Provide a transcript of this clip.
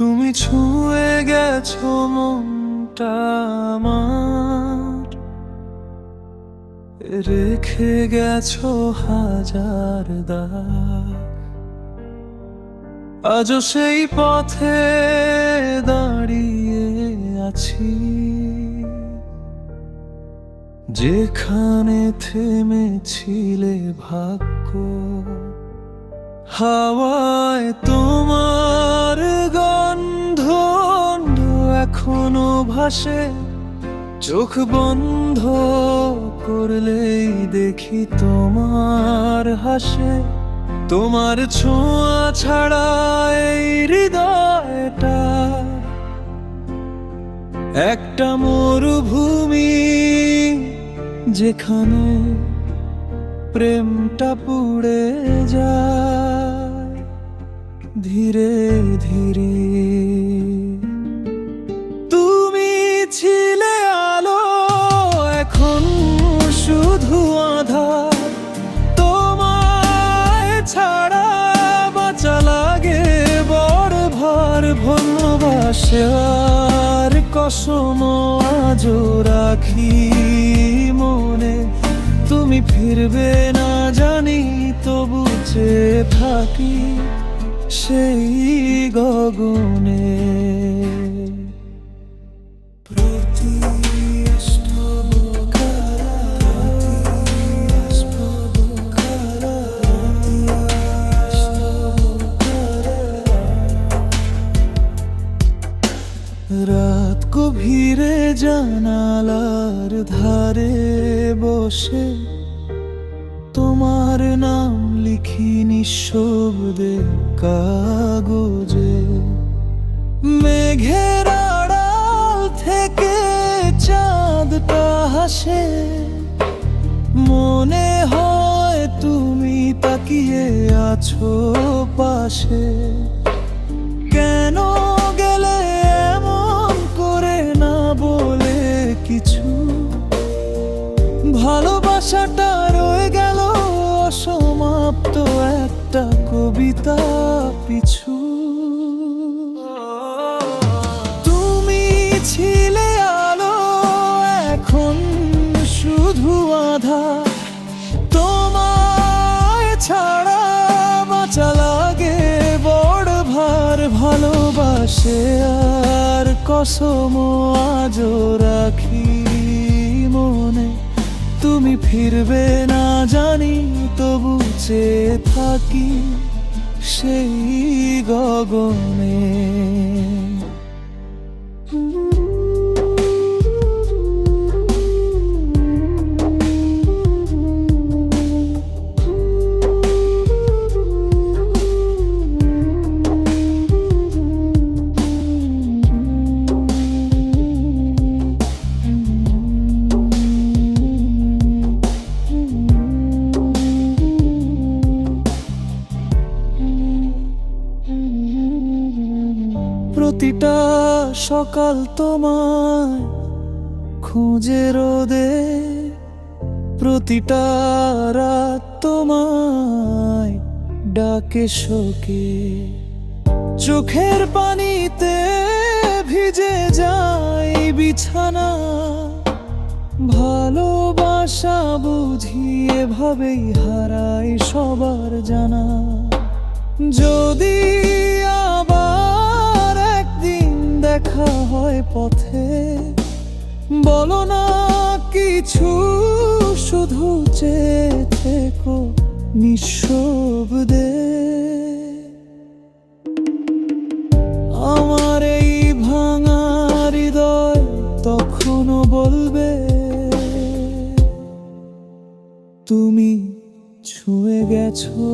তুমি ছুঁয়ে গেছো মনটা আমার। রেখে গেছো হাজার দাগ। আজও সেই পথে দাঁড়িয়ে আছি। যেখানে থেমেছিলে ভাগ্য, হাওয়ায় তোমার গন্ধ এখনও ভাসে, চোখ বন্ধ করলেই দেখি তোমার হাসে। তোমার ছোঁয়া ছাড়া এই হৃদয়টা একটা মরুভূমি, যেখানে প্রেমটা পুড়ে যায়। ধীরে ধীরে আর কসম আজও রাখি মনে। তুমি ফিরবে না জানি তবু থাকি সেই গগনে। গভীরে জানালার ধারে বসে তোমার নাম লিখি নিঃশব্দে কাগজে। মেঘের আড়াল থেকে চাঁদটা হাসে। মনে হয় তুমি তাকিয়ে আছো পাশে। কিছু। ভালোবাসাটা রয়ে গেল সমাপ্ত একটা কবিতা পিছু। তুমি ছিলে আলো, এখন শুধু আধা। তোমায় ছাড়া বাঁচা লাগে, বড় ভার ভালোবাসে কসম আজও রাখি মনে। তুমি ফিরবে না জানি তবু চেয়ে থাকি সেই গগনে। প্রতিটা সকাল তোমায় খুঁজে রোদে, প্রতিটা রাত তোমায় ডাকে শোকে। চোখের পানিতে ভিজে যায় বিছানা, ভালোবাসা বুঝি এভাবেই হারাই সবার জানা। যদি পথে। বলো না কিছু, শুধু চেয়ে থেকো নিঃশব্দে। আমার এই ভাঙা হৃদয় তখনও বলবে, তুমি ছুঁয়ে গেছো